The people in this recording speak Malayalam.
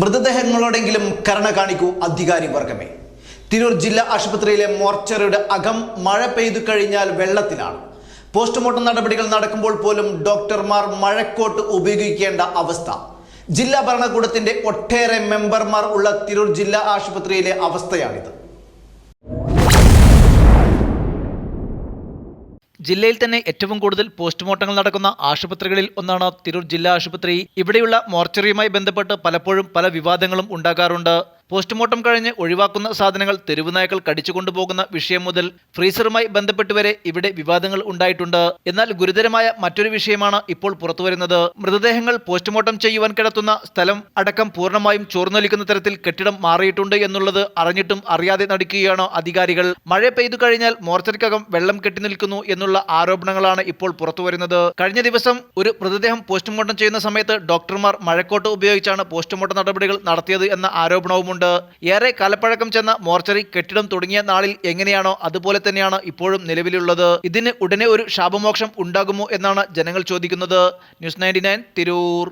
മൃതദേഹങ്ങളോടെങ്കിലും കരുണ കാണിക്കൂ അധികാരി വർഗമേ. തിരൂർ ജില്ലാ ആശുപത്രിയിലെ മോർച്ചറിയുടെ അകം മഴ പെയ്തു കഴിഞ്ഞാൽ വെള്ളത്തിലാണ്. പോസ്റ്റ്മോർട്ടം നടപടികൾ നടക്കുമ്പോൾ പോലും ഡോക്ടർമാർ മഴക്കോട്ട് ഉപയോഗിക്കേണ്ട അവസ്ഥ. ജില്ലാ ഭരണകൂടത്തിന്റെ ഒട്ടേറെ മെമ്പർമാർ ഉള്ള തിരൂർ ജില്ലാ ആശുപത്രിയിലെ അവസ്ഥയാണിത്. ജില്ലയിൽ തന്നെ ഏറ്റവും കൂടുതൽ പോസ്റ്റ്മോർട്ടങ്ങൾ നടക്കുന്ന ആശുപത്രികളിൽ ഒന്നാണ് തിരൂർ ജില്ലാ ആശുപത്രി. ഇവിടെയുള്ള മോർച്ചറിയുമായി ബന്ധപ്പെട്ട് പലപ്പോഴും പല വിവാദങ്ങളും ഉണ്ടാകാറുണ്ട്. പോസ്റ്റ്മോർട്ടം കഴിഞ്ഞ് ഒഴിവാക്കുന്ന സാധനങ്ങൾ തെരുവ് നായ്ക്കൾ കടിച്ചുകൊണ്ടുപോകുന്ന വിഷയം മുതൽ ഫ്രീസറുമായി ബന്ധപ്പെട്ട് വരെ ഇവിടെ വിവാദങ്ങൾ ഉണ്ടായിട്ടുണ്ട്. എന്നാൽ ഗുരുതരമായ മറ്റൊരു വിഷയമാണ് ഇപ്പോൾ പുറത്തുവരുന്നത്. മൃതദേഹങ്ങൾ പോസ്റ്റ്മോർട്ടം ചെയ്യുവാൻ കിടത്തുന്ന സ്ഥലം അടക്കം പൂർണമായും ചോർന്നൊലിക്കുന്ന തരത്തിൽ കെട്ടിടം മാറിയിട്ടുണ്ട് എന്നുള്ളത് അറിഞ്ഞിട്ടും അറിയാതെ നടക്കുകയാണ് അധികാരികൾ. മഴ പെയ്തു കഴിഞ്ഞാൽ മോർച്ചറിക്കകം വെള്ളം കെട്ടി നിൽക്കുന്നു എന്നുള്ള ആരോപണങ്ങളാണ് ഇപ്പോൾ പുറത്തുവരുന്നത്. കഴിഞ്ഞ ദിവസം ഒരു മൃതദേഹം പോസ്റ്റ്മോർട്ടം ചെയ്യുന്ന സമയത്ത് ഡോക്ടർമാർ മഴക്കോട്ട് ഉപയോഗിച്ചാണ് പോസ്റ്റ്മോർട്ടം നടപടികൾ നടത്തിയത് എന്ന ആരോപണവുമുണ്ട്. ഏറെ കാലപ്പഴക്കം ചെന്ന മോർച്ചറി കെട്ടിടം തുടങ്ങിയ നാളിൽ എങ്ങനെയാണോ അതുപോലെ തന്നെയാണ് ഇപ്പോഴും നിലവിലുള്ളത്. ഇതിന് ഉടനെ ഒരു ശാപമോക്ഷം ഉണ്ടാകുമോ എന്നാണ് ജനങ്ങൾ ചോദിക്കുന്നത്. News ninety Tirur.